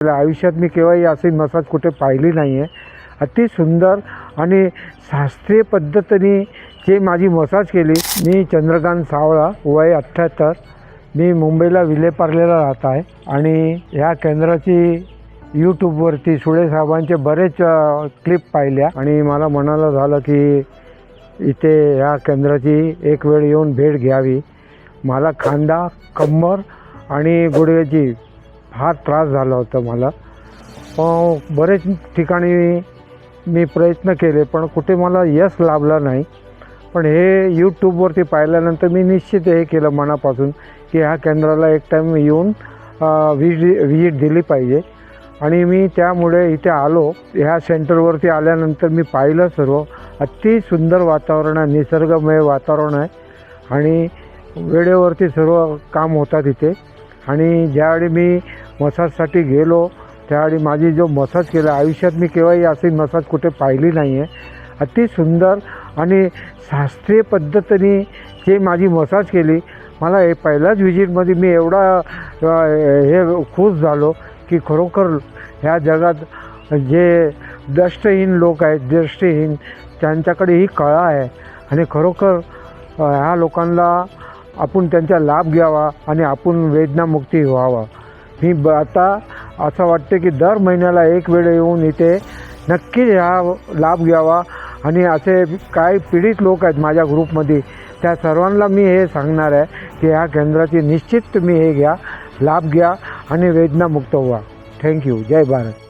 आयुष्यात मी केव्हाही अशी मसाज कुठे पाहिली नाही आहे अति सुंदर आणि शास्त्रीय पद्धतीने जे माझी मसाज केली मी चंद्रकांत सावळा वय अठ्ठ्याहत्तर मी मुंबईला विलेपार्लेला राहत आहे आणि ह्या केंद्राची यूट्यूबवरती सुळे साहेबांचे बरेच क्लिप पाहिल्या आणि मला म्हणायला झालं की इथे ह्या केंद्राची एक वेळ येऊन भेट घ्यावी. मला खांदा कंबर आणि गुडघ्याची फार त्रास झाला होता मला. बरेच ठिकाणी मी प्रयत्न केले पण कुठे मला यश लाभला नाही. पण हे यूट्यूबवरती पाहिल्यानंतर मी निश्चित हे केलं मनापासून की ह्या केंद्राला एक टाईम येऊन विजि विजिट दिली पाहिजे. आणि मी त्यामुळे इथे आलो. ह्या सेंटरवरती आल्यानंतर मी पाहिलं सर्व. अति सुंदर वातावरण आहे निसर्गमय वातावरण आहे. आणि वेळेवरती सर्व काम होतात इथे. आणि ज्यावेळी मी मसाजसाठी गेलो. त्यावेळी माझी जो मसाज केला आयुष्यात मी केव्हाही अशी मसाज कुठे पाहिली नाही आहे अति सुंदर आणि शास्त्रीय पद्धतीने जे माझी मसाज केली मला हे पहिल्याच व्हिजिटमध्ये मी एवढा हे खुश झालो की खरोखर ह्या जगात जे दृष्टहीन लोक आहेत दृष्टीहीन त्यांच्याकडे ही कळा आहे. आणि खरोखर ह्या लोकांना आपण त्यांचा लाभ घ्यावा आणि आपण वेदनामुक्ती व्हावा. मी ब आता असं वाटते की दर महिन्याला एक वेळ येऊन इथे नक्की ह्या लाभ घ्यावा. आणि असे काही पीडित लोक आहेत माझ्या ग्रुपमध्ये. त्या सर्वांना मी हे सांगणार आहे की ह्या केंद्राची निश्चित तुम्ही हे घ्या लाभ घ्या आणि वेदनामुक्त व्हा. थँक्यू जय भारत.